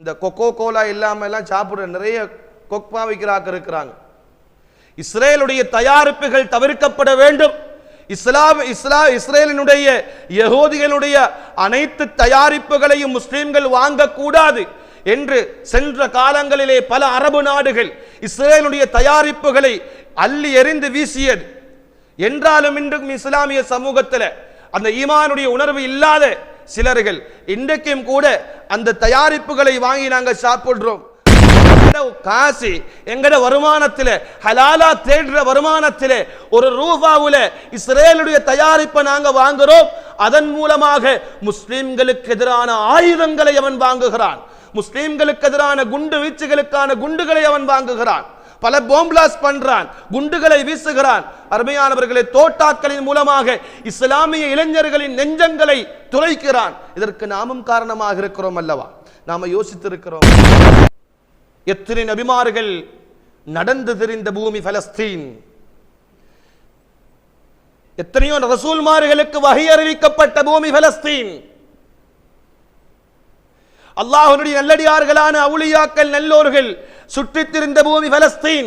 இந்த Coca Cola இல்லாம எல்லாம் சாப்பிடுற நிறைய கொக்பா விற்கிறாக்க இருக்கிறாங்க. இஸ்ரேலுடைய தயாரிப்புகள் தவிர்க்கப்பட வேண்டும். இஸ்லாம் இஸ்லா இஸ்ரேலினுடைய யகோதிகளுடைய அனைத்து தயாரிப்புகளையும் முஸ்லீம்கள் வாங்கக்கூடாது என்று சென்ற காலங்களிலே பல அரபு நாடுகள் இஸ்ரேலுடைய தயாரிப்புகளை அள்ளி எறிந்து வீசியது. என்றாலும் இன்றும் இஸ்லாமிய சமூகத்தில் அந்த ஈமானுடைய உணர்வு இல்லாத சிலர்கள் இன்றைக்கும் கூட அந்த தயாரிப்புகளை வாங்கி நாங்கள் சாப்பிடுறோம். காசு எங்கட வருமானத்தில் ஹலாலா தேடுற வருமானத்திலே ஒரு ரூபாவுல இஸ்ரேலுடைய தயாரிப்பை நாங்க வாங்குறோம். அதன் மூலமாக முஸ்லிம்களுக்கு எதிரான ஆயுதங்களை அவன் வாங்குகிறான். முஸ்லிம்களுக்கு எதிரான குண்டு வீச்சுகளுக்கான குண்டுகளை அவன் வாங்குகிறான். பல போம்பிளாஸ் பண்றான் குண்டுகளை வீசுகிறான். அருமையானவர்களை தோட்டாக்களின் மூலமாக இஸ்லாமிய இளைஞர்களின் நெஞ்சங்களை துளைக்கிறான். இதற்கு நாமும் காரணமாக இருக்கிறோம் அல்லவா? நாம யோசித்திருக்கிறோம். எத்தனை நபிமார்கள் நடந்து தெரிந்த பூமி பலஸ்தீன். எத்தனையோ ரசூல்மார்களுக்கு வகை அறிவிக்கப்பட்ட பூமி பலஸ்தீன். அல்லாஹனுடைய நல்லடியார்களான அவுளியாக்கள் நல்லோர்கள் சுற்றித் திரிந்த பூமி فلسطين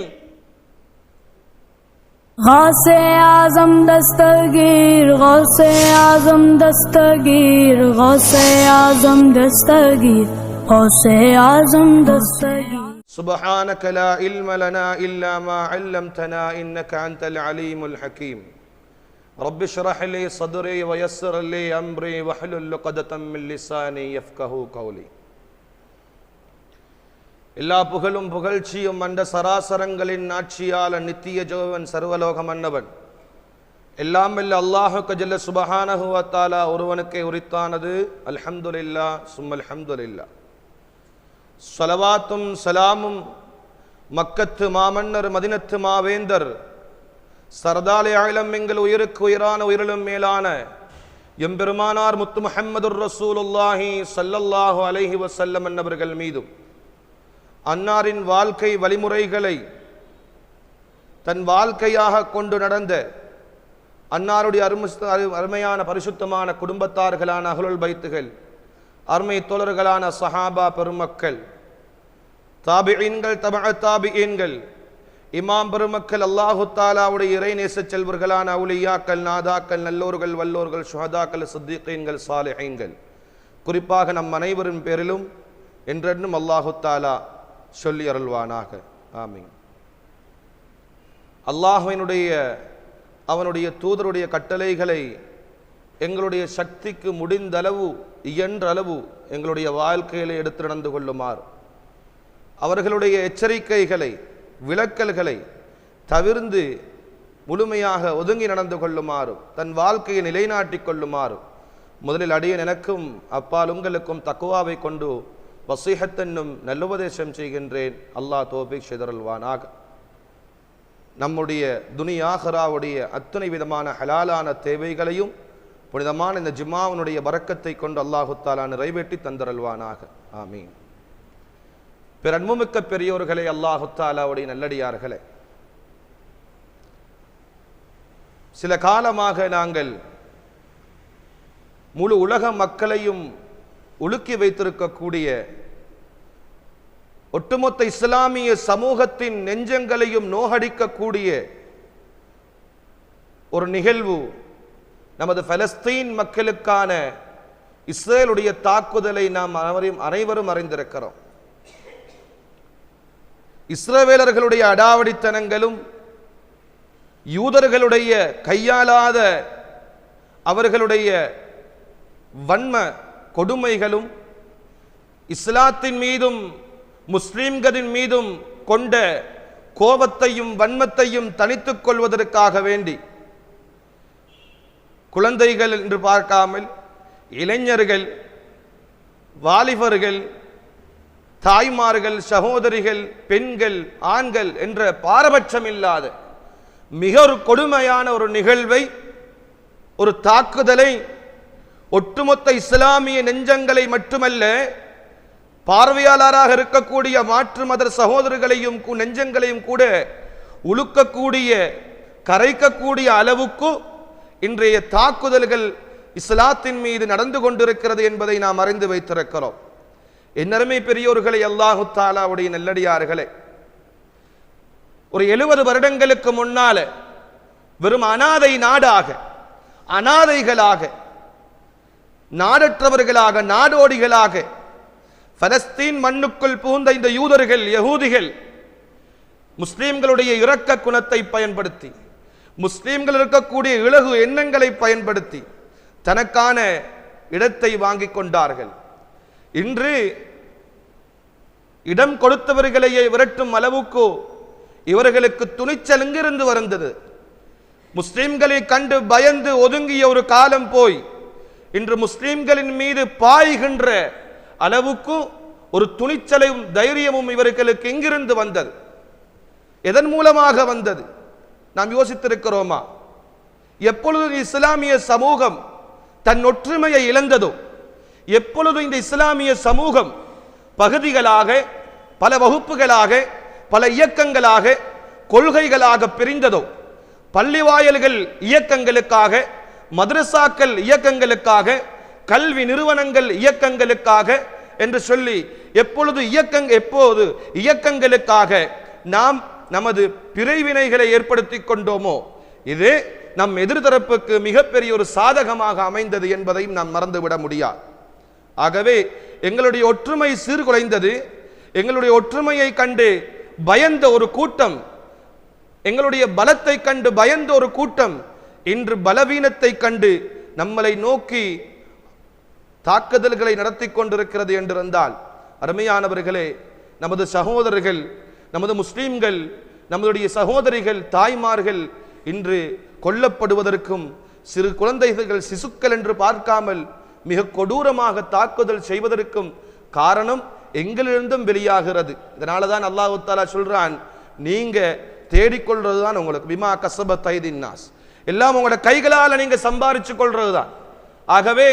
غوث اعظم دستگیر غوث اعظم دستگیر غوث اعظم دستگیر غوث اعظم دستگیر سبحانك لا علم لنا الا ما علمتنا انك انت العليم الحكيم رب اشرح لي صدري ويسر لي امري واحلل عقدة من لساني يفقهوا قولي எல்லா புகழும் புகழ்ச்சியும் அண்ட சராசரங்களின் ஆட்சியால நித்திய ஜோவன் சர்வலோக மன்னவன் எல்லாம் வல்ல அல்லாஹு கஜல்ல சுபஹானஹு ஒருவனுக்கே உரித்தானது. அல்ஹம்துலில்லா சும் அல்ஹம்துலில்லா சலவாத்தும் சலாமும் மக்கத்து மாமன்னர் மதினத்து மாவேந்தர். சரதாலை ஆயிலம் எங்கள் உயிருக்கு உயிரான உயிரிலும் மேலான எம்பெருமானார் முத்து முஹம்மதுர் ரசூலுல்லாஹி சல்லல்லாஹு அலஹி வசல்லம் என்னவர்கள் மீதும். அன்னாரின் வாழ்க்கை வழிமுறைகளை தன் வாழ்க்கையாக கொண்டு நடந்த அன்னாருடைய அரும அரு- அருமையான பரிசுத்தமான குடும்பத்தார்களான அகலுல் பைத்துகள் அருமை தோழர்களான சஹாபா பெருமக்கள் தாபிஈன்கள் தப தாபிஈன்கள் இமாம் பெருமக்கள் அல்லாஹு தாலாவுடைய இறை செல்வர்களான அவுலியாக்கள் நாதாக்கள் நல்லோர்கள் வல்லோர்கள் சுஹதாக்கள் சித்திகீன்கள் சாலிஹீன்கள். குறிப்பாக நம் அனைவரின் பேரிலும் என்றென்றும் அல்லாஹு தாலா சொல்லி அருள்வானாக. ஆமீன். அல்லாஹுவினுடைய அவனுடைய தூதருடைய கட்டளைகளை எங்களுடைய சக்திக்கு முடிந்தளவு இயன்றளவு எங்களுடைய வாழ்க்கையிலே எடுத்து நடந்து கொள்ளுமாறு. அவர்களுடைய எச்சரிக்கைகளை விளக்கல்களை தவிர்ந்து முழுமையாக ஒதுங்கி நடந்து கொள்ளுமாறும் தன் வாழ்க்கையை நிலைநாட்டி கொள்ளுமாறும் முதலில் அடியன் எனக்கும் அப்பால் உங்களுக்கும் தக்குவாவை கொண்டு வசீகத்தென்னும் நல்லுபதேசம் செய்கின்றேன். அல்லாஹ் தோபிக் சிதறல்வானாக நம்முடைய துனியாகராவுடைய அத்தனை விதமான ஹலாலான தேவைகளையும் புனிதமான இந்த ஜிம்மாவினுடைய வரக்கத்தை கொண்டு அல்லாஹுத்தாலா நிறைவேற்றி தந்தரல்வானாக ஆமீன். பிறன்முமிக்க பெரியோர்களே அல்லாஹுத்தாலாவுடைய நல்லடியார்களே. சில காலமாக நாங்கள் முழு உலக மக்களையும் உலுக்கி வைத்திருக்கக்கூடிய ஒட்டுமொத்த இஸ்லாமிய சமூகத்தின் நெஞ்சங்களையும் நோகடிக்கக்கூடிய ஒரு நிகழ்வு நமது பலஸ்தீன் மக்களுக்கான இஸ்ரேலுடைய தாக்குதலை நாம் அனைவரும் அனைவரும் அறிந்திருக்கிறோம். இஸ்ரவேலர்களுடைய அடாவடித்தனங்களும் யூதர்களுடைய கையாளாத அவர்களுடைய வன்ம கொடுமைகளும் இஸ்லாத்தின் மீதும் முஸ்லீம்களின் மீதும் கொண்ட கோபத்தையும் வன்மத்தையும் தனித்துக் கொள்வதற்காக வேண்டி குழந்தைகள் என்று பார்க்காமல் இளைஞர்கள் வாலிபர்கள் தாய்மார்கள் சகோதரிகள் பெண்கள் ஆண்கள் என்ற பாரபட்சம் இல்லாத மிக ஒரு கொடுமையான ஒரு நிகழ்வை ஒரு தாக்குதலை ஒட்டுமொத்த இஸ்லாமிய நெஞ்சங்களை மட்டுமல்ல பார்வையாளராக இருக்கக்கூடிய மாற்று மத சகோதரர்களையும் நெஞ்சங்களையும் கூட உழுக்கக்கூடிய கரைக்கக்கூடிய அளவுக்கு இன்றைய தாக்குதல்கள் இஸ்லாத்தின் மீது நடந்து கொண்டிருக்கிறது என்பதை நாம் அறிந்து வைத்திருக்கிறோம். என்னருமை பெரியோர்களை அல்லாஹு தாலாவுடைய நல்லடியார்களே ஒரு எழுபது வருடங்களுக்கு முன்னால வெறும் அனாதை நாடாக அனாதைகளாக நாடற்றவர்களாக நாடோடிகளாக பலஸ்தீன் மண்ணுக்குள் புகுந்த இந்த யூதர்கள் யகூதிகள் முஸ்லீம்களுடைய இரக்க குணத்தை பயன்படுத்தி முஸ்லீம்கள் இருக்கக்கூடிய இலகு எண்ணங்களை பயன்படுத்தி தனக்கான இடத்தை வாங்கிக் கொண்டார்கள். இன்று இடம் கொடுத்தவர்களையே விரட்டும் அளவுக்கு இவர்களுக்கு துணிச்சல் இங்கிருந்து வந்தது முஸ்லிம்களை கண்டு பயந்து ஒதுங்கிய ஒரு காலம் போய் இன்று முஸ்லிம்களின் மீது பாய்கின்ற அளவுக்கும் ஒரு துணிச்சலையும் தைரியமும் இவர்களுக்கு எங்கிருந்து வந்தது? எதன் மூலமாக வந்தது? நாம் யோசித்திருக்கிறோமா? எப்பொழுது இஸ்லாமிய சமூகம் தன் ஒற்றுமையை இழந்ததோ எப்பொழுது இந்த இஸ்லாமிய சமூகம் பகுதிகளாக பல வகுப்புகளாக பல இயக்கங்களாக கொள்கைகளாக பிரிந்ததோ பள்ளிவாயல்கள் இயக்கங்களுக்காக மதரசாக்கள் இயக்கங்களுக்காக கல்வி நிறுவனங்கள் இயக்கங்களுக்காக என்று சொல்லி எப்பொழுது இயக்கங் எப்போது இயக்கங்களுக்காக நாம் நமது பிறைவினைகளை ஏற்படுத்தி கொண்டோமோ இது நம் எதிர்தரப்புக்கு மிகப்பெரிய ஒரு சாதகமாக அமைந்தது என்பதையும் நாம் மறந்துவிட முடியாது. ஆகவே எங்களுடைய ஒற்றுமை சீர்குலைந்தது எங்களுடைய ஒற்றுமையை கண்டு பயந்த ஒரு கூட்டம் எங்களுடைய பலத்தை கண்டு பயந்த ஒரு கூட்டம் இன்று பலவீனத்தை கண்டு நம்மளை நோக்கி தாக்குதல்களை நடத்தி கொண்டிருக்கிறது என்றிருந்தால் அருமையானவர்களே நமது சகோதரர்கள் நமது முஸ்லீம்கள் நம்முடைய சகோதரிகள் தாய்மார்கள் இன்று கொல்லப்படுவதற்கும் சிறு குழந்தைகள் சிசுக்கள் என்று பார்க்காமல் மிக கொடூரமாக தாக்குதல் செய்வதற்கும் காரணம் எங்களிலிருந்தும் வெளியாகிறது. இதனால தான் அல்லாஹு தாலா சொல்றான் நீங்க தேடிக்கொள்றது தான் உங்களுக்கு. பிமா கசப தைதின்னாஸ் எல்லாம் உங்களோட கைகளால் நீங்க சம்பாரிச்சு கொள்றது தான் ஆகவே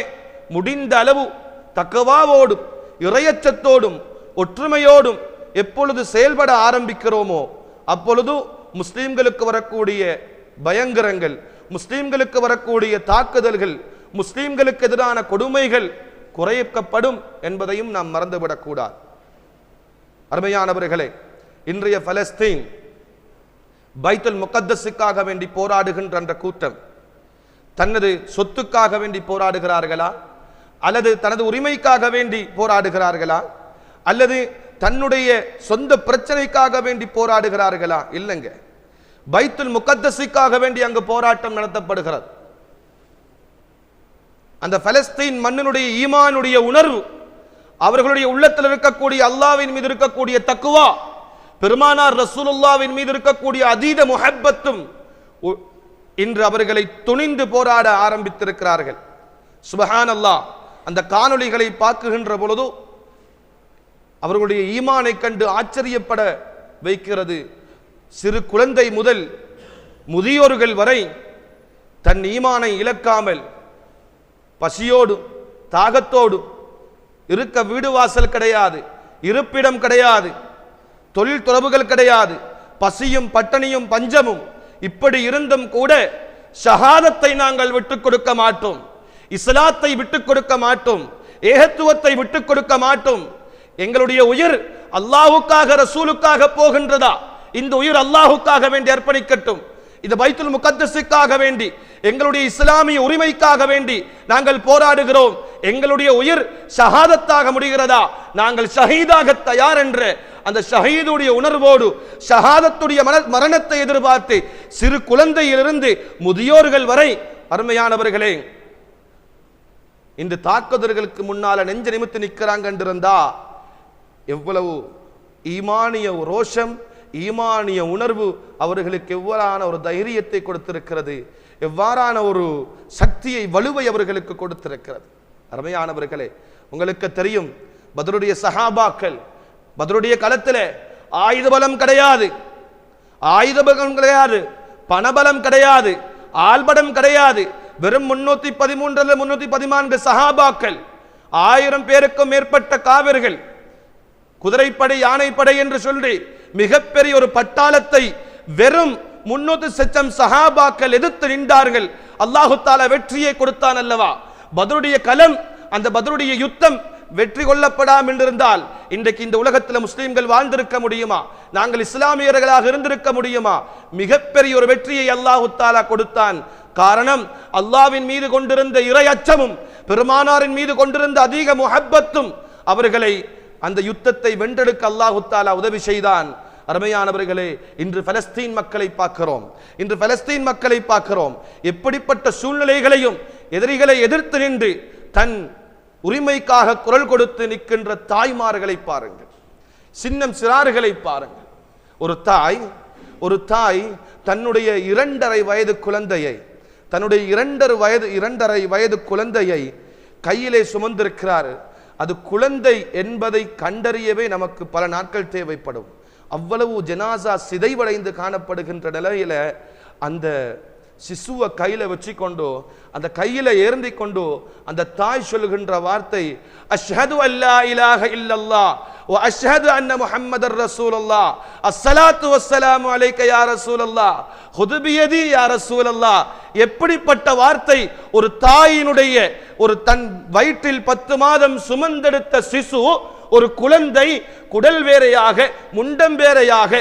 முடிந்த அளவு தக்கவாவோடும் இறையச்சத்தோடும் ஒற்றுமையோடும் எப்பொழுது செயல்பட ஆரம்பிக்கிறோமோ அப்பொழுது முஸ்லிம்களுக்கு வரக்கூடிய பயங்கரங்கள் முஸ்லிம்களுக்கு வரக்கூடிய தாக்குதல்கள் முஸ்லீம்களுக்கு எதிரான கொடுமைகள் குறைக்கப்படும் என்பதையும் நாம் மறந்துவிடக்கூடாது. அருமையானவர்களே இன்றைய பலஸ்தீன் பைத்துல் முகத்தஸுக்காக வேண்டி போராடுகின்ற அந்த கூட்டம் தனது சொத்துக்காக வேண்டி போராடுகிறார்களா? அல்லது தனது உரிமைக்காக வேண்டி போராடுகிறார்களா? அல்லது தன்னுடைய சொந்த பிரச்சனைக்காக வேண்டி போராடுகிறார்களா? இல்லைங்க. பைத்துல் முகத்தசிக்காக வேண்டி அங்கு போராட்டம் நடத்தப்படுகிறது. அந்த பலஸ்தீன் மண்ணினுடைய ஈமானுடைய உணர்வு அவர்களுடைய உள்ளத்தில் இருக்கக்கூடிய அல்லாவின் மீது இருக்கக்கூடிய தக்குவா பெருமானார் ரசூலுல்லாவின் மீது இருக்கக்கூடிய அதீத முஹப்பத்தும் உ- இன்று அவர்களை துணிந்து போராட ஆரம்பித்திருக்கிறார்கள். சுபஹான் அல்லாஹ் அந்த காணொளிகளை பார்க்குகின்ற பொழுதோ அவர்களுடைய ஈமானை கண்டு ஆச்சரியப்பட வைக்கிறது. சிறு குழந்தை முதல் முதியோர்கள் வரை தன் ஈமானை இழக்காமல் பசியோடும் தாகத்தோடும் இருக்க வீடு வாசல் கிடையாது இருப்பிடம் கிடையாது தொழில் தொடர்புகள் கிடையாது பசியும் பட்டணியும் பஞ்சமும் இப்படி இருந்தும் கூட ஷஹாதத்தை நாங்கள் விட்டுக் கொடுக்க மாட்டோம். இஸ்லாத்தை விட்டுக் கொடுக்க மாட்டோம். ஏகத்துவத்தை விட்டுக் கொடுக்க மாட்டோம். எங்களுடைய உயிர் அல்லாஹுக்காக ரசூலுக்காக போகின்றதா? இந்த உயிர் அல்லாஹுக்காக வேண்டி அர்ப்பணிக்கட்டும். இது பைத்துல் முகத்தசுக்காக வேண்டி எங்களுடைய இஸ்லாமிய உரிமைக்காக வேண்டி நாங்கள் போராடுகிறோம். எங்களுடைய உயிர் ஷஹாதத்தாக முடிகிறதா? நாங்கள் ஷஹீதாக தயார் என்று அந்த ஷஹீதுடைய உணர்வோடு ஷஹாதத்துடைய மன- மரணத்தை எதிர்பார்த்து சிறு குழந்தையிலிருந்து முதியோர்கள் வரை அருமையானவர்களே இந்த தாக்குதல்களுக்கு முன்னால நெஞ்ச நிமித்து நிற்கிறாங்க என்றிருந்தா எவ்வளவு ஈமானிய ரோஷம் ஈமானிய உணர்வு அவர்களுக்கு எவ்வாறான ஒரு தைரியத்தை கொடுத்திருக்கிறது எவ்வாறான ஒரு சக்தியை வலுவை அவர்களுக்கு கொடுத்திருக்கிறது. அருமையானவர்களே உங்களுக்கு தெரியும் பதருடைய சஹாபாக்கள் பதருடைய களத்தில் ஆயுத பலம் கிடையாது. ஆயுத பலம் கிடையாது பணபலம் கிடையாது ஆள்படம் கிடையாது வெறும் முன்னூத்தி பதிமூன்றுல முன்னூத்தி பதினான்கு சஹாபாக்கள் ஆயிரம் பேருக்கும் மேற்பட்ட காவிர்கள் குதிரைப்படை யானைப்படை என்று சொல்லி மிகப்பெரிய ஒரு பட்டாளத்தை வெறும் முன்னூத்தி சச்சம் சஹாபாக்கள் எதிர்த்து நின்றார்கள். அல்லாஹு தாலா வெற்றியை கொடுத்தான் அல்லவா? பதருடைய கலம் அந்த பதருடைய யுத்தம் வெற்றி கொள்ளப்படாமல் இருந்திருந்தால் இன்றைக்கு இந்த உலகத்தில் முஸ்லீம்கள் வாழ்ந்திருக்க முடியுமா? நாங்கள் இஸ்லாமியர்களாக இருந்திருக்க முடியுமா? மிகப்பெரிய ஒரு வெற்றியை அல்லாஹு தாலா கொடுத்தான். காரணம் அல்லாவின் மீது கொண்டிருந்த இறை அச்சமும் பெருமானாரின் மீது கொண்டிருந்த அதிக முஹப்பத்தும் அவர்களை அந்த யுத்தத்தை வென்றெடுக்க அல்லாஹு தாலா உதவி செய்தான். அருமையானவர்களே இன்று பலஸ்தீன் மக்களை பார்க்கிறோம். இன்று பலஸ்தீன் மக்களை பார்க்கிறோம். எப்படிப்பட்ட சூழ்நிலைகளையும் எதிரிகளை எதிர்த்து நின்று தன் உரிமைக்காக குரல் கொடுத்து நிற்கின்ற தாய்மார்களை பாருங்கள். சின்னம் சிறார்களை பாருங்கள். ஒரு தாய் ஒரு தாய் தன்னுடைய இரண்டரை வயது குழந்தையை தன்னுடைய இரண்டரை வயது இரண்டரை வயது குழந்தையை கையிலே சுமந்திருக்கிறார். அது குழந்தை என்பதை கண்டறியவே நமக்கு பல நாட்கள் தேவைப்படும். அவ்வளவு ஜனாசா சிதைவடைந்து காணப்படுகின்ற நிலையில அந்த சிசுவை கையில் வச்சு கொண்டு அந்த கையில் ஏந்தி கொண்டு அந்த தாய் சொல்கின்ற வார்த்தை அஷ்ஹது அல்லா இலாக இல்லல்லா ஓ அஷ்ஹது அன்ன முஹம்மதர் ரசூலுல்லாஹ் அஸ்ஸலாத்து வஸ்ஸலாமு அலைக்க யா ரசூலல்லாஹ் ஹுது பியதி யா ரசூலல்லாஹ். எப்படிப்பட்ட வார்த்தை? ஒரு தாயினுடைய ஒரு தன் வயிற்றில் பத்து மாதம் சுமந்தெடுத்த சிசு ஒரு குழந்தை குடல் வேறையாக முண்டம் வேறையாக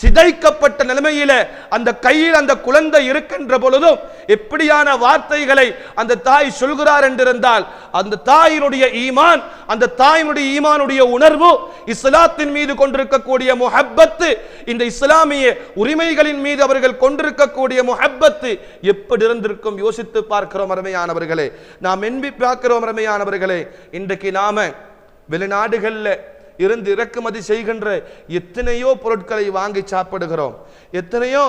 சிதைக்கப்பட்ட நிலைமையில அந்த கையில் அந்த குழந்தை இருக்கின்ற பொழுதும் எப்படியான வார்த்தைகளை அந்த தாய் சொல்கிறார் என்றிருந்தால் அந்த தாயினுடைய ஈமான் அந்த தாயினுடைய ஈமானுடைய உணர்வு இஸ்லாத்தின் மீது கொண்டிருக்கக்கூடிய முஹப்பத்து இந்த இஸ்லாமிய உரிமைகளின் மீது அவர்கள் கொண்டிருக்கக்கூடிய முஹப்பத்து எப்படி இருந்திருக்கும் யோசித்து பார்க்கிறோம் அருமையானவர்களே. நாம் என்பி பார்க்கிறோம் அருமையானவர்களே. இன்றைக்கு நாம வெளிநாடுகளில் இருந்து இறக்குமதி செய்கின்ற எத்தனையோ பொருட்களை வாங்கி சாப்பிடுகிறோம். எத்தனையோ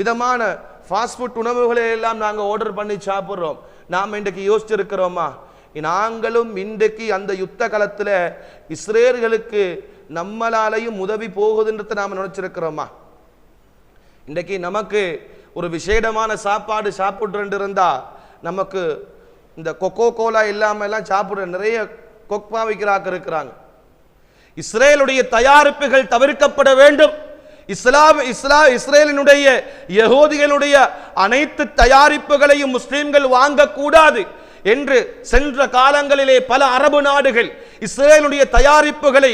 விதமான ஃபாஸ்ட் ஃபுட் உணவுகளை எல்லாம் நாங்கள் ஆர்டர் பண்ணி சாப்பிட்றோம். நாம் இன்றைக்கு யோசிச்சிருக்கிறோமா? நாங்களும் இன்றைக்கு அந்த யுத்த காலத்தில் இஸ்ரேல்களுக்கு நம்மளாலையும் உதவி போகுதுன்றதை நாம் நினைச்சிருக்கிறோமா? இன்றைக்கு நமக்கு ஒரு விசேடமான சாப்பாடு சாப்பிட்றேன் இருந்தால் நமக்கு இந்த கொக்கோ கோலா இல்லாம எல்லாம் சாப்பிட்ற நிறைய கொக்பா வைக்கிறாக்க இருக்கிறாங்க. இஸ்ரேலுடைய தயாரிப்புகள் தவிர்க்கப்பட வேண்டும். இஸ்லாம் இஸ்லா இஸ்ரேலினுடைய யகோதிகளுடைய அனைத்து தயாரிப்புகளையும் முஸ்லிம்கள் வாங்கக்கூடாது என்று சென்ற காலங்களிலே பல அரபு நாடுகள் இஸ்ரேலுடைய தயாரிப்புகளை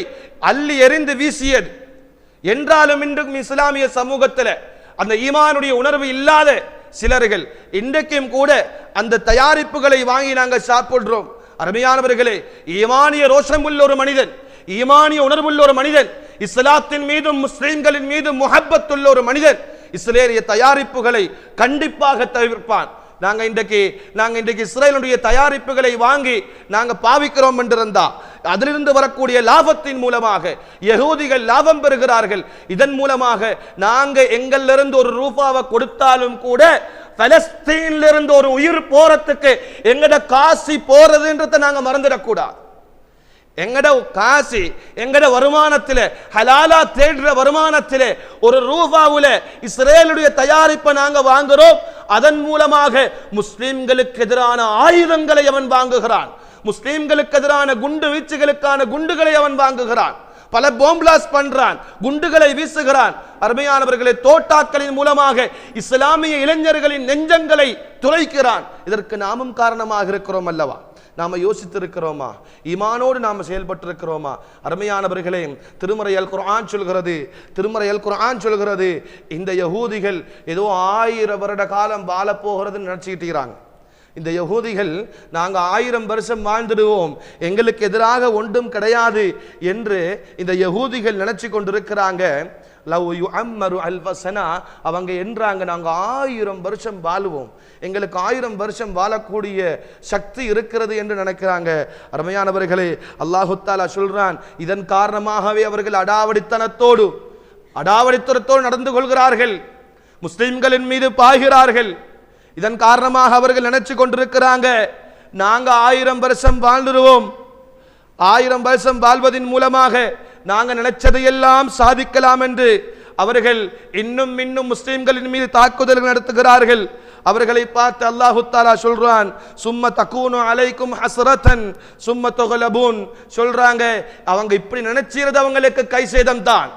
அள்ளி எறிந்து வீசியது. என்றாலும் இன்றும் இஸ்லாமிய சமூகத்தில் அந்த ஈமானுடைய உணர்வு இல்லாத சிலர்கள் இன்றைக்கும் கூட அந்த தயாரிப்புகளை வாங்கி நாங்கள் சாப்பிடுறோம். அருமையானவர்களே ஈமானிய ரோஷம் உள்ள ஒரு மனிதன் ஈமானிய உணர்வுள்ள ஒரு மனிதன் இஸ்லாத்தின் மீதும் முஸ்லிம்களின் மீதும் முகப்பத்துள்ள ஒரு மனிதன் இஸ்ரேலிய தயாரிப்புகளை கண்டிப்பாக தவிர்ப்பான். நாங்க இன்றைக்கு நாங்க இன்றைக்கு இஸ்ரேலுடைய தயாரிப்புகளை வாங்கி நாங்க பாவிக்கிறோம் என்றிருந்தா அதிலிருந்து வரக்கூடிய லாபத்தின் மூலமாக யகூதிகள் லாபம் பெறுகிறார்கள். இதன் மூலமாக நாங்க எங்களிலிருந்து ஒரு ரூபாவை கொடுத்தாலும் கூட பலஸ்தீன்ல இருந்து ஒரு உயிர் போறதுக்கு எங்கட காசி போறதுன்றதை நாங்க மறந்துடக்கூடாது. எங்கட காசி எங்கட வருமானத்தில் ஹலாலா தேடுற வருமானத்தில் ஒரு ரூபாவில் இஸ்ரேலுடைய தயாரிப்பை நாங்கள் வாங்குறோம். அதன் மூலமாக முஸ்லிம்களுக்கு எதிரான ஆயுதங்களை அவன் வாங்குகிறான். முஸ்லிம்களுக்கு எதிரான குண்டு வீச்சுகளுக்கான குண்டுகளை அவன் வாங்குகிறான். பல போம்பிளாஸ் பண்றான் குண்டுகளை வீசுகிறான். அருமையானவர்களை தோட்டாக்களின் மூலமாக இஸ்லாமிய இளைஞர்களின் நெஞ்சங்களை துளைக்கிறான். இதற்கு நாமும் காரணமாக இருக்கிறோம் அல்லவா? நாம் யோசித்திருக்கிறோமா? ஈமானோடு நாம் செயல்பட்டிருக்கிறோமா? அருமையானவர்களே திருமறையல் குரான் சொல்கிறது திருமறையல் குரான் சொல்கிறது இந்த யகூதிகள் ஏதோ ஆயிரம் வருட காலம் வாழப்போகிறதுன்னு நினச்சிக்கிட்டு இந்த யகூதிகள் நாங்கள் ஆயிரம் வருஷம் வாழ்ந்துடுவோம் எங்களுக்கு எதிராக ஒன்றும் கிடையாது என்று இந்த யகூதிகள் நினச்சி கொண்டிருக்கிறாங்க. லவ் யு அம்மரு அல்வசனா அவங்க என்றாங்க நாங்கள் ஆயிரம் வருஷம் வாழுவோம். எங்களுக்கு ஆயிரம் வருஷம் வாழக்கூடிய சக்தி இருக்கிறது என்று நினைக்கிறாங்க. அருமையானவர்களே அல்லாஹுத்தாலா சொல்றான் இதன் காரணமாகவே அவர்கள் அடாவடித்தனத்தோடு அடாவடித்தனத்தோடு நடந்து கொள்கிறார்கள். முஸ்லிம்களின் மீது பாய்கிறார்கள். இதன் காரணமாக அவர்கள் நினைச்சு கொண்டிருக்கிறாங்க. நாங்க ஆயிரம் வருஷம் வாழ்ந்துருவோம். ஆயிரம் வருஷம் வாழ்வதன் மூலமாக நாங்க நினைச்சதையெல்லாம் சாதிக்கலாம் என்று அவர்கள் இன்னும் இன்னும் முஸ்லிம்களின் மீது தாக்குதல்கள் நடத்துகிறார்கள். அவர்களை பார்த்து அல்லாஹு தாலா சொல்றான் சும்ம தக்கூனு அலைக்கும் ஹசரத்தன் சும்ம தொகலபூன். சொல்றாங்க அவங்க இப்படி நினைச்சிருது அவங்களுக்கு கை சேதம் தான்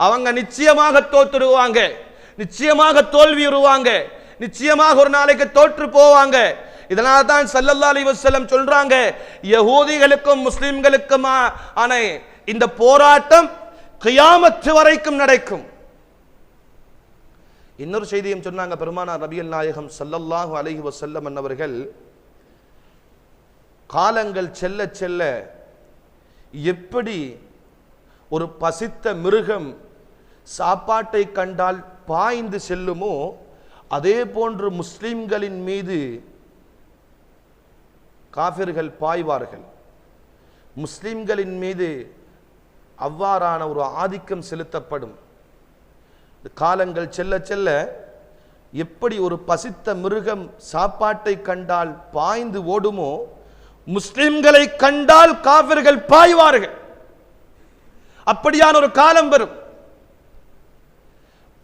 அவங்க நிச்சயமாக தோத்துடுவாங்க. நிச்சயமாக தோல்வி உருவாங்க. நிச்சயமாக ஒரு நாளைக்கு தோற்று போவாங்க. இதனால தான் சல்லல்லா அலி வஸல்லம் சொல்றாங்க யகூதிகளுக்கும் முஸ்லிம்களுக்கும் ஆன இந்த போராட்டம் கியாமத்து வரைக்கும் நடக்கும். இன்னொரு செய்தியும் சொன்னாங்க பெருமானார் ரபியல் நாயகம் சல்லல்லாஹு அலைஹி வசல்லம் அன்னவர்கள் காலங்கள் செல்ல செல்ல எப்படி ஒரு பசித்த மிருகம் சாப்பாட்டை கண்டால் பாய்ந்து செல்லுமோ அதே போன்று முஸ்லிம்களின் மீது காபிர்கள் பாய்வார்கள். முஸ்லிம்களின் மீது அவ்வாறான ஒரு ஆதிக்கம் செலுத்தப்படும். காலங்கள் செல்ல செல்ல எப்படி ஒரு பசித்த மிருகம் சாப்பாட்டை கண்டால் பாய்ந்து ஓடுமோ முஸ்லிம்களை கண்டால் காபிர்கள் பாய்வார்கள். அப்படியான ஒரு காலம் வரும்.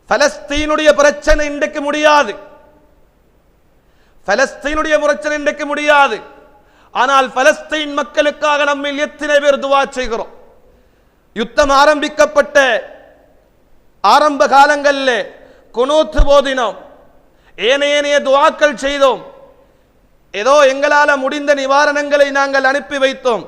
பலஸ்தீனுடைய பிரச்சனை இன்றைக்கு முடியாது. பலஸ்தீனுடைய பிரச்சனை இன்றைக்கு முடியாது. ஆனால் பலஸ்தீன் மக்களுக்காக நம்ம எத்தனை பேர் துவா செய்கிறோம்? யுத்தம் ஆரம்பிக்கப்பட்ட ஆரம்ப காலங்களில் குனூத்து போதினோம். ஏனைய துவாக்கள் செய்தோம். ஏதோ எங்களால முடிந்த நிவாரணங்களை நாங்கள் அனுப்பி வைத்தோம்.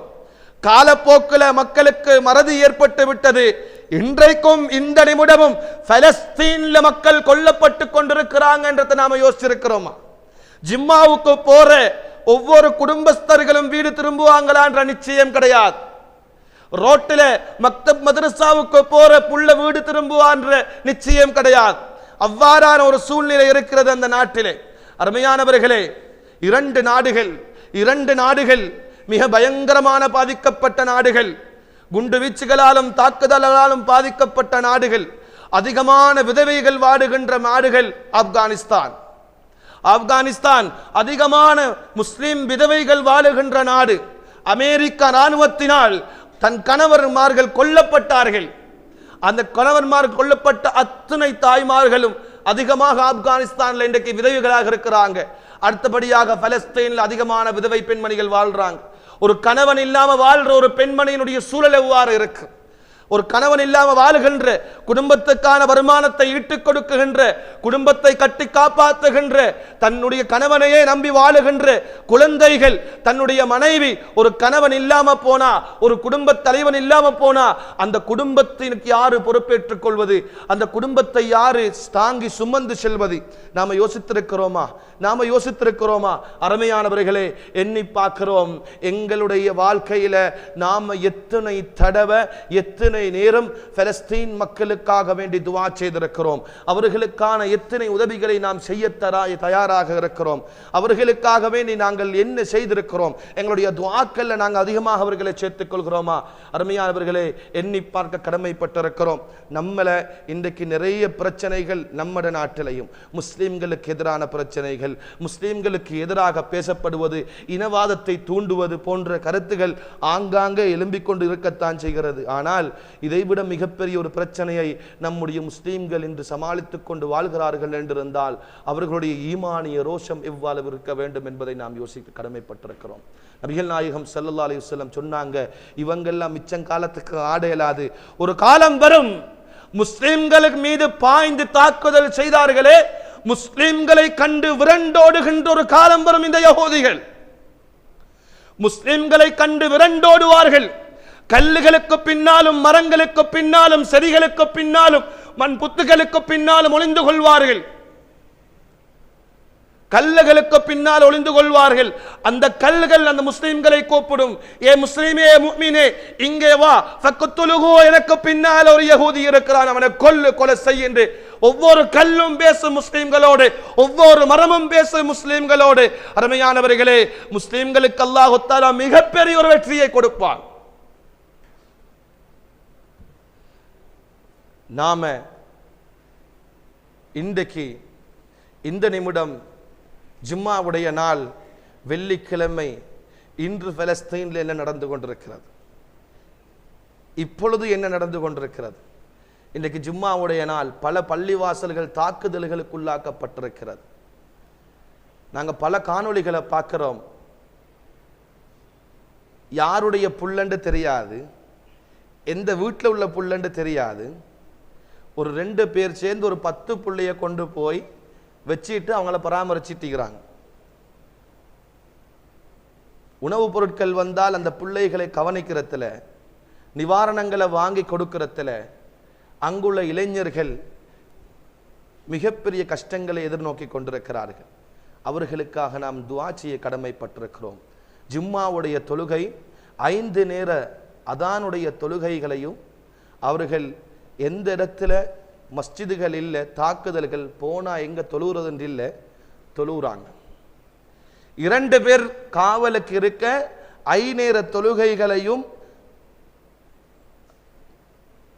காலப்போக்கில் மக்களுக்கு மறதி ஏற்பட்டு விட்டது. இன்றைக்கும் இந்த நிமிடமும் பலஸ்தீன்ல மக்கள் கொல்லப்பட்டு கொண்டிருக்கிறாங்கன்றதை நாம யோசிச்சிருக்கிறோமா? ஜிம்மாவுக்கு போற ஒவ்வொரு குடும்பஸ்தர்களும் வீடு திரும்புவாங்களான்ற நிச்சயம் கிடையாது. ரோட்டில மக்தப் மதரசாவுக்கு போற புள்ள வீடு திரும்புவான்ற நிச்சயம் கிடையாது. அவ்வாறான ஒரு சூழ்நிலை இருக்கிறது அந்த நாட்டிலே. அருமையானவர்களே இரண்டு நாடுகள் இரண்டு நாடுகள் மிக பயங்கரமான பாதிக்கப்பட்ட நாடுகள். குண்டு வீச்சுகளாலும் தாக்குதல்களாலும் பாதிக்கப்பட்ட நாடுகள் அதிகமான விதவைகள் வாடுகின்ற நாடுகள் ஆப்கானிஸ்தான். ஆப்கானிஸ்தான் அதிகமான முஸ்லிம் விதவைகள் வாழுகின்ற நாடு. அமெரிக்க ராணுவத்தினால் தன் கணவர்மார்கள் கொல்லப்பட்டார்கள். அந்த கணவன்மார் கொல்லப்பட்ட அத்தனை தாய்மார்களும் அதிகமாக ஆப்கானிஸ்தானில் இன்றைக்கு விதவைகளாக இருக்கிறாங்க. அடுத்தபடியாக பலஸ்தீனில் அதிகமான விதவை பெண்மணிகள் வாழ்றாங்க. ஒரு கணவன் இல்லாம வாழ்ற ஒரு பெண்மணியினுடைய சூழல் எவ்வாறு இருக்கு? ஒரு கணவன் இல்லாமல் வாழுகின்ற குடும்பத்துக்கான வருமானத்தை ஈட்டுக் கொடுக்குகின்ற குடும்பத்தை கட்டி காப்பாற்றுகின்ற தன்னுடைய கணவனையே நம்பி வாழுகின்ற குழந்தைகள் தன்னுடைய மனைவி ஒரு கணவன் இல்லாம போனா ஒரு குடும்ப தலைவன் இல்லாம போனா அந்த குடும்பத்தினுக்கு யாரு பொறுப்பேற்றுக் கொள்வது? அந்த குடும்பத்தை யாரு தாங்கி சுமந்து செல்வது? நாம யோசித்திருக்கிறோமா? நாம யோசித்திருக்கிறோமா? அருமையானவர்களே எண்ணி பார்க்கிறோம். எங்களுடைய வாழ்க்கையில நாம எத்தனை தடவை எத்தனை நேரம் பலஸ்தீன் மக்களுக்காக வேண்டி துவா செய்திருக்கிறோம்? அவர்களுக்கான எத்தனை உதவிகளை நாம் செய்ய தயாராக இருக்கிறோம்? அவர்களுக்காக வேண்டி நாங்கள் என்ன செய்திருக்கிறோம்? எங்களுடைய துவாக்கல்ல நாங்கள் அதிகமாக அவர்களை சேர்த்துக் கொள்கிறோமா? அருமையானவர்களே எண்ணி பார்க்க கடமைப்பட்டிருக்கிறோம். நம்மள இன்றைக்கு நிறைய பிரச்சனைகள் நம்மட நாட்டிலையும். முஸ்லீம்களுக்கு எதிரான பிரச்சனைகள் முஸ்லீம்களுக்கு எதிராக பேசப்படுவது இனவாதத்தை தூண்டுவது போன்ற கருத்துகள் ஆங்காங்கே எழும்பிக் கொண்டு இருக்கத்தான் செய்கிறது. ஆனால் இதைவிட மிகப்பெரிய ஒரு பிரச்சனையை நம்முடைய முஸ்லிம்கள் இன்று சமாளித்துக் கொண்டு வாழ்கிறார்கள் என்றிருந்தால் அவர்களுடைய ஈமானிய ரோஷம் எவ்வாறு இருக்க வேண்டும் என்பதை நாம் யோசிக்க கடமைப்பட்டிருக்கிறோம். நபிகள் நாயகம் சல்லா அலி வல்லம் சொன்னாங்க இவங்கெல்லாம் மிச்சம் காலத்துக்கு ஆடையலாது ஒரு காலம் வரும் முஸ்லிம்களுக்கு மீது பாய்ந்து தாக்குதல் செய்தார்களே முஸ்லிம்களை கண்டு விரண்டோடுகின்ற ஒரு காலம் வரும் இந்த யகோதிகள். முஸ்லிம்களை கண்டு விரண்டோடுவார்கள். கல்லுகளுக்கு பின்னாலும் மரங்களுக்கு பின்னாலும் செடிகளுக்கு பின்னாலும் மண் புத்துகளுக்கு பின்னாலும் ஒளிந்து கொள்வார்கள். கல்லுகளுக்கு பின்னால் ஒளிந்து கொள்வார்கள். அந்த கல்லுகள் அந்த முஸ்லிம்களை கூப்பிடும். ஏ முஸ்லிமே முக்மினே இங்கே வா. ஃபக்குத்துலுகு எனக்கு பின்னால் ஒரு யகூதி இருக்கிறான். அவனை கொல்லு கொலை செய் என்று. ஒவ்வொரு கல்லும் பேசும் முஸ்லிம்களோடு. ஒவ்வொரு மரமும் பேசும் முஸ்லிம்களோடு. அருமையானவர்களே முஸ்லிம்களுக்கு அல்லாஹ் மிகப்பெரிய ஒரு வெற்றியை கொடுப்பான். நாம இன்றைக்கு இந்த நிமிடம் ஜும்மாவுடைய நாள் வெள்ளிக்கிழமை இன்று பலஸ்தீனில் என்ன நடந்து கொண்டிருக்கிறது? இப்பொழுது என்ன நடந்து கொண்டிருக்கிறது? இன்றைக்கு ஜும்மாவுடைய நாள் பல பள்ளிவாசல்கள் தாக்குதல்களுக்குள்ளாக்கப்பட்டிருக்கிறது. நாங்கள் பல காணொளிகளை பார்க்குறோம். யாருடைய புல்லண்டு தெரியாது. எந்த வீட்டில் உள்ள புல்லண்டு தெரியாது. ஒரு ரெண்டு பேர் சேர்ந்து ஒரு பத்து பிள்ளைய கொண்டு போய் வச்சுட்டு அவங்கள பராமரிச்சிட்டிக்கிறாங்க உணவுப் பொருட்கள் வந்தால் அந்த பிள்ளைகளை கவனிக்கிறதுல நிவாரணங்களை வாங்கி கொடுக்கறதுல அங்குள்ள இளைஞர்கள் மிகப்பெரிய கஷ்டங்களை எதிர்நோக்கி கொண்டிருக்கிறார்கள். அவர்களுக்காக நாம் துஆ செய்ய கடமைப்பட்டிருக்கிறோம். ஜிம்மாவுடைய தொழுகை ஐந்து நேர அதானுடைய தொழுகைகளையும் அவர்கள் எந்த இடத்துல மஸ்ஜிதுகள் இல்லை தாக்குதல்கள் போனா எங்க தொழுகிறதுன்னு இல்லை தொழுகிறாங்க இரண்டு பேர் காவலுக்கு இருக்க ஐநேர தொழுகைகளையும்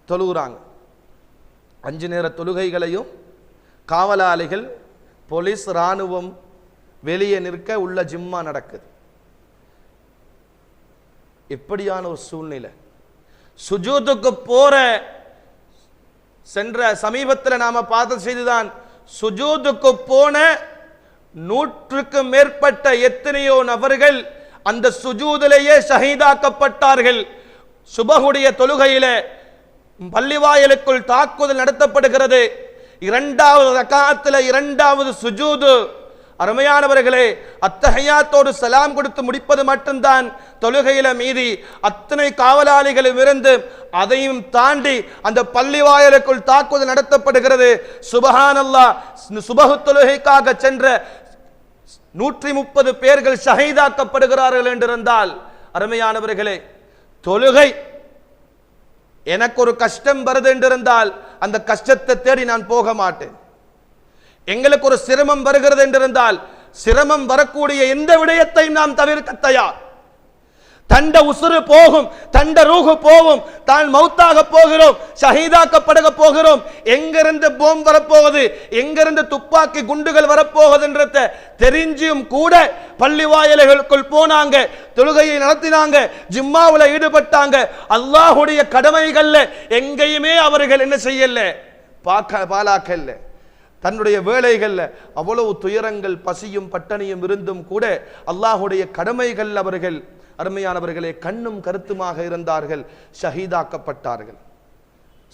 தொழுகிறாங்க அஞ்சு நேர தொழுகைகளையும் காவலாளிகள் போலீஸ் இராணுவம் வெளியே நிற்க உள்ள ஜிம்மா நடக்குது. இப்படியான ஒரு சூழ்நிலை. சுஜூத்துக்கு போற சென்ற சமீபத்தில் நாம பார்த்த செய்திதான் சுஜூதுக்கு போன நூற்றுக்கு மேற்பட்ட எத்தனையோ நபர்கள் அந்த சுஜூதிலேயே ஷஹீதாக்கப்பட்டார்கள். சுபகுடைய தொழுகையில பள்ளிவாயலுக்குள் தாக்குதல் நடத்தப்படுகிறது. இரண்டாவது ரகாத்தில் இரண்டாவது சுஜூது அருமையானவர்களே அத்தகையாத்தோடு சலாம் கொடுத்து முடிப்பது மட்டும்தான் தொழுகையில மீதி. அத்தனை காவலாளிகளும் இருந்து அதையும் தாண்டி அந்த பள்ளி வாயலுக்குள் தாக்குதல் நடத்தப்படுகிறது. சுபஹானல்லா சுபகு தொழுகைக்காக சென்ற நூற்றி முப்பது பேர்கள் ஷஹீதாக்கப்படுகிறார்கள் என்றிருந்தால் அருமையானவர்களே தொழுகை எனக்கு ஒரு கஷ்டம் வருது என்றிருந்தால் அந்த கஷ்டத்தை தேடி நான் போக மாட்டேன். எங்களுக்கு ஒரு சிரமம் வருகிறது என்றிருந்தால் சிரமம் வரக்கூடிய எந்த விடயத்தையும் நாம் தவிர்க்க தயார். தண்ட உசுறு போகும் தண்ட ரூகு போகும் தான் மௌத்தாக போகிறோம் ஷஹீதாக்கப்படுக போகிறோம். எங்கிருந்து போம் வரப்போகுது எங்கிருந்து துப்பாக்கி குண்டுகள் வரப்போகுதுன்றத தெரிஞ்சும் கூட பள்ளி வாயில்களுக்குள் போனாங்க தொழுகையை நடத்தினாங்க ஜிம்மாவுல ஈடுபட்டாங்க. அல்லாஹுடைய கடமைகள்ல எங்கேயுமே அவர்கள் என்ன செய்யல? பாக்க பாலாக்கல்ல. தன்னுடைய வேலைகள்ல அவ்வளவு துயரங்கள் பசியும் பட்டணியும் இருந்தும் கூட அல்லாஹுடைய கடமைகள் அவர்கள் அருமையானவர்களே கண்ணும் கருத்துமாக இருந்தார்கள் ஷஹீதாக்கப்பட்டார்கள்.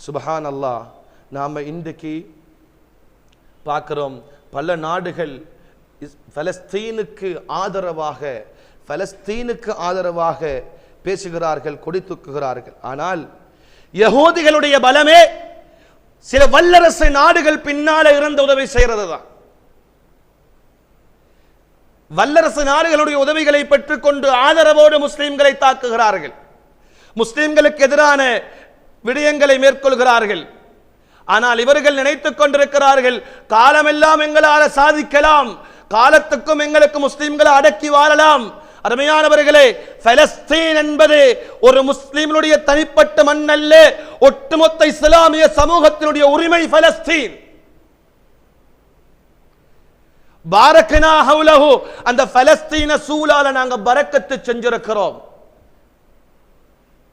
சுபஹான் அல்லாஹ் நாம இன்றைக்கு பார்க்குறோம் பல நாடுகள் பலஸ்தீனுக்கு ஆதரவாக பலஸ்தீனுக்கு ஆதரவாக பேசுகிறார்கள் கொடி தூக்குகிறார்கள். ஆனால் யகூதிகளுடைய பலமே சில வல்லரசு நாடுகள் பின்னால இறந்த உதவி செய்யறது தான் வல்லரசு நாடுகளுடைய உதவிகளை பெற்றுக்கொண்டு ஆதரவோடு முஸ்லிம்களை தாக்குகிறார்கள். முஸ்லிம்களுக்கு எதிரான விடயங்களை மேற்கொள்கிறார்கள். ஆனால் இவர்கள் நினைத்துக் கொண்டிருக்கிறார்கள் காலமெல்லாம் எங்களால் சாதிக்கலாம் காலத்துக்கும் எங்களுக்கு முஸ்லிம்களை அடக்கி வாழலாம் அருமையானவர்களே பலஸ்தீன் என்பது ஒரு முஸ்லிம்களுடைய தனிப்பட்ட மண் அல்ல ஒட்டுமொத்த இஸ்லாமிய சமூகத்தினுடைய உரிமை பலஸ்தீன். பாரக்கனா அந்த பலஸ்தீன சூழால நாங்க பரக்கத்து செஞ்சிருக்கிறோம்.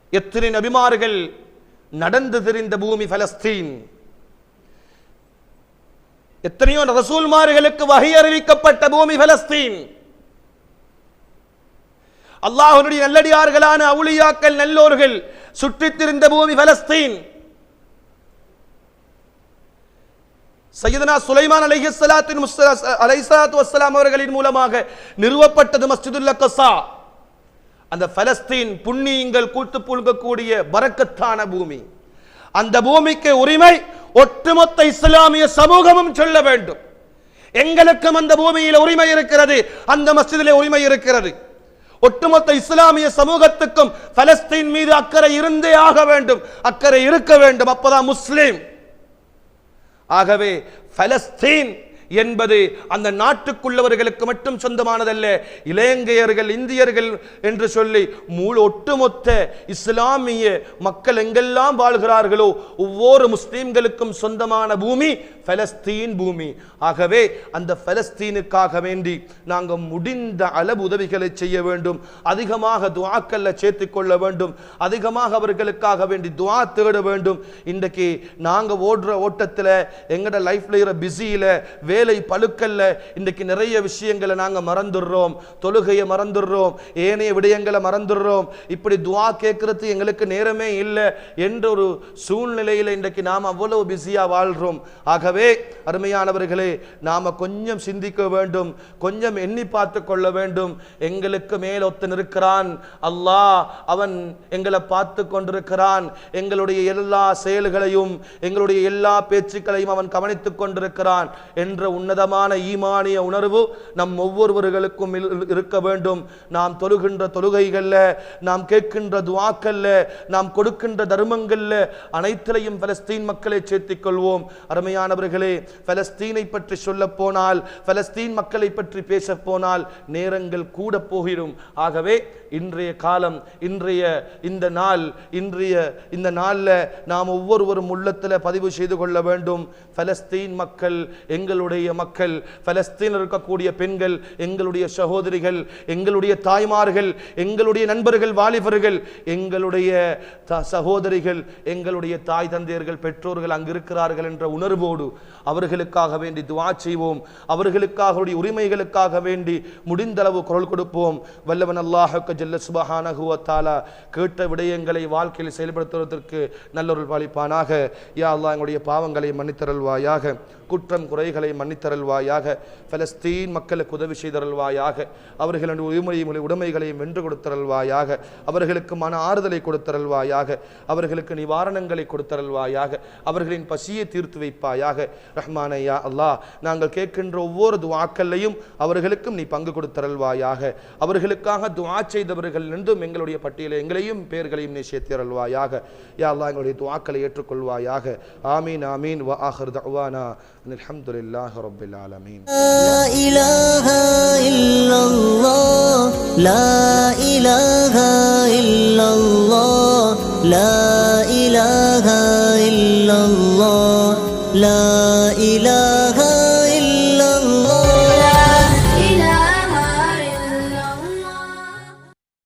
எத்தனை நபிமார்கள் நடந்து திரிந்த பூமி பலஸ்தீன். எத்தனையோ ரசூல்மார்களுக்கு வகை அறிவிக்கப்பட்ட பூமி பலஸ்தீன். அல்லாஹனுடைய நல்லடியார்களான அவுளியாக்கள் நல்லோர்கள் சுற்றித் திரிந்த பூமி பலஸ்தீன். சையதனா சுலைமான் அலைஹிஸ்ஸலாத்தின் அலைஹிஸ்லாத்து வஸ்ஸலாம் அவர்களின் மூலமாக நிறுவப்பட்டது மஸ்ஜிதுல் அக்ஸா. அந்த பலஸ்தீன் புண்ணியங்கள் கூட்டு புழுங்கக்கூடிய பறக்கத்தான பூமி. அந்த பூமிக்கு உரிமை ஒட்டுமொத்த இஸ்லாமிய சமூகமும் சொல்ல வேண்டும். எங்களுக்கும் அந்த பூமியில் உரிமை இருக்கிறது அந்த மஸ்ஜிதிலே உரிமை இருக்கிறது. ஒட்டுமொத்த இஸ்லாமிய சமூகத்துக்கும் பலஸ்தீன் மீது அக்கறை இருந்தே ஆக வேண்டும். அக்கறை இருக்க வேண்டும். அப்பதான் முஸ்லீம். ஆகவே பலஸ்தீன் என்பது அந்த நாட்டுக்குள்ளவர்களுக்கு மட்டும் சொந்தமானதல்ல. இலங்கையர்கள் இந்தியர்கள் என்று சொல்லி முழு ஒட்டுமொத்த இஸ்லாமிய மக்கள் எங்கெல்லாம் வாழ்கிறார்களோ ஒவ்வொரு முஸ்லீம்களுக்கும் சொந்தமான பூமி பலஸ்தீன் பூமி. ஆகவே அந்த பலஸ்தீனுக்காக வேண்டி நாங்கள் முடிந்த அளவு உதவிகளை செய்ய வேண்டும். அதிகமாக துவாக்கல்ல சேர்த்து கொள்ள வேண்டும். அதிகமாக அவர்களுக்காக வேண்டி துவா தேட வேண்டும். இன்றைக்கு நாங்கள் ஓடுற ஓட்டத்தில் எங்கட லைஃப்ல இருக்கிற பிஸியில வேலை பழுக்கல்ல இன்றைக்கு நிறைய விஷயங்களை நாங்க மறந்துடுறோம். தொழுகையை மறந்துடுறோம். ஏனைய விடயங்களை மறந்துடுறோம். இப்படி துவா கேட்கறது எங்களுக்கு நேரமே இல்லை என்ற ஒரு சூழ்நிலையில் இன்றைக்கு நாம் அவ்வளவு பிஸியா வாழ்றோம். ஆகவே அருமையானவர்களே நாம கொஞ்சம் சிந்திக்க வேண்டும். கொஞ்சம் எண்ணி பார்த்து கொள்ள வேண்டும். எங்களுக்கு மேல் ஒத்தன் இருக்கிறான். அல்லாஹ் அவன் எங்களை பார்த்து கொண்டிருக்கிறான். எங்களுடைய எல்லா செயல்களையும் எங்களுடைய எல்லா பேச்சுக்களையும் அவன் கவனித்துக் கொண்டிருக்கிறான் என்ற உன்னதமான ஈமானிய உணர்வு நம் ஒவ்வொருவர்களுக்கும் இருக்க வேண்டும். நாம் தொழுகின்ற தொழுகைகள்ல நாம் கேட்கின்ற துவாக்கல்ல நாம் கொடுக்கின்ற தர்மங்கள்ல அனைத்திலையும் பலஸ்தீன் மக்களை சேர்த்திக் கொள்வோம். அருமையானவர்களே பலஸ்தீனை பற்றி சொல்ல போனால் பலஸ்தீன் மக்களை பற்றி பேச போனால் நேரங்கள் கூட போகிடும். ஆகவே இன்றைய காலம் இன்றைய இந்த நாள் இன்றைய இந்த நாளில் நாம் ஒவ்வொருவரும் உள்ளத்தில் பதிவு செய்து கொள்ள வேண்டும். பலஸ்தீன் மக்கள் எங்களுடைய மக்கள் பலஸ்தீனில் இருக்கக்கூடிய பெண்கள் எங்களுடைய சகோதரிகள் எங்களுடைய தாய்மார்கள் எங்களுடைய நண்பர்கள் வாலிபர்கள் எங்களுடைய சகோதரிகள் எங்களுடைய தாய் தந்தையர்கள் பெற்றோர்கள் அங்கு இருக்கிறார்கள் என்ற உணர்வோடு அவர்களுக்காக வேண்டி துவா செய்வோம். அவர்களுக்காக உரிமைகளுக்காக வேண்டி முடிந்தளவு குரல் கொடுப்போம். வல்லவன் அல்லாஹுக்கு ஜல்ல சுபஹானஹு கேட்ட விடயங்களை வாழ்க்கையில் செயல்படுத்துவதற்கு நல்லொருள் பாலிப்பானாக. யா அல்லா எங்களுடைய பாவங்களை மன்னித்தருள்வாயாக. குற்றம் குறைகளை மன்னித்தருள்வாயாக. பலஸ்தீன் மக்களுக்கு உதவி செய்தருள்வாயாக. அவர்களின் உரிமையும் உடைமைகளையும் வென்று கொடுத்தருள்வாயாக. அவர்களுக்கு மன ஆறுதலை கொடுத்தருள்வாயாக. அவர்களுக்கு நிவாரணங்களை கொடுத்தருள்வாயாக. அவர்களின் பசியை தீர்த்து வைப்பாயாக. ரஹ்மானையா அல்லாஹ் நாங்கள் கேட்கின்ற ஒவ்வொரு துவாக்கல்லையும் அவர்களுக்கும் நீ பங்கு கொடுத்தருள்வாயாக. அவர்களுக்காக துவா செய்தவர்கள் நின்றும் எங்களுடைய பட்டியலை எங்களையும் பேர்களையும் நீ சேர்த்திருள்வாயாக யா அல்லாஹ் எங்களுடைய துவாக்களை ஏற்றுக்கொள்வாயாக. ஆமீன் ஆமீன். வ தவானா أن الحمد لله رب العالمين لا إله إلا الله. لا إله إلا الله. لا إله إلا الله. لا إله الا الله